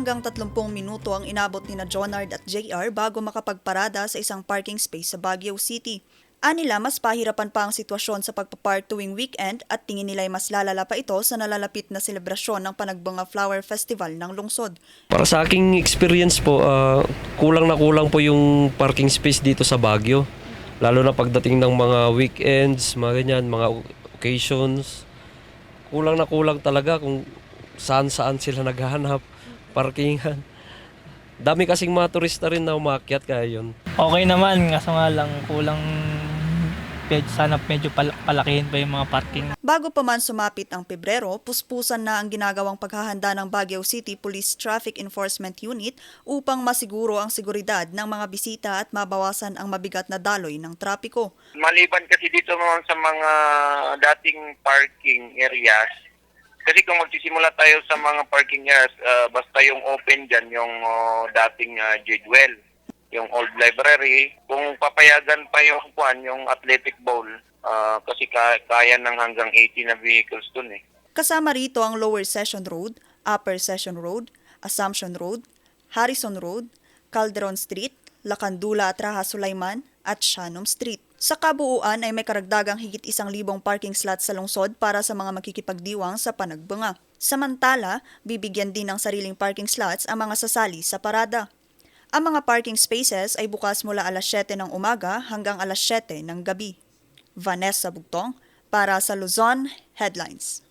hanggang 30 minuto ang inabot ni na Jonard at JR bago makapagparada sa isang parking space sa Baguio City. Anila, mas pahirapan pa ang sitwasyon sa pagpapark tuwing weekend at tingin nila ay mas lalala pa ito sa nalalapit na selebrasyon ng Panagbunga Flower Festival ng lungsod. Para sa aking experience po, ah, kulang na kulang po yung parking space dito sa Baguio. Lalo na pagdating ng mga weekends, mga ganyan, mga occasions. Kulang na kulang talaga kung saan-saan sila naghahanap parkingan. Dami kasing mga turista rin na umakyat kaya yun. Okay naman, kaso nga lang kulang medyo, sana medyo pal- palakihin pa yung mga parking. Bago pa man sumapit ang Pebrero, puspusan na ang ginagawang paghahanda ng Baguio City Police Traffic Enforcement Unit upang masiguro ang seguridad ng mga bisita at mabawasan ang mabigat na daloy ng trapiko. Maliban kasi dito naman sa mga dating parking areas, kasi kung magsisimula tayo sa mga parking areas, ah, basta yung open dyan, yung oh, dating uh, Jadewell, yung old library, kung papayagan pa yung kwan, yung athletic bowl, ah, kasi ka- kaya ng hanggang 80 na vehicles dun eh. Kasama rito ang Lower Session Road, Upper Session Road, Assumption Road, Harrison Road, Calderon Street, Lacandula at Raha Sulaiman at Shannon Street. Sa kabuuan ay may karagdagang higit isang libong parking slots sa lungsod para sa mga makikipagdiwang sa panagbunga. Samantala, bibigyan din ng sariling parking slots ang mga sasali sa parada. Ang mga parking spaces ay bukas mula alas 7 ng umaga hanggang alas 7 ng gabi. Vanessa Bugtong para sa Luzon Headlines.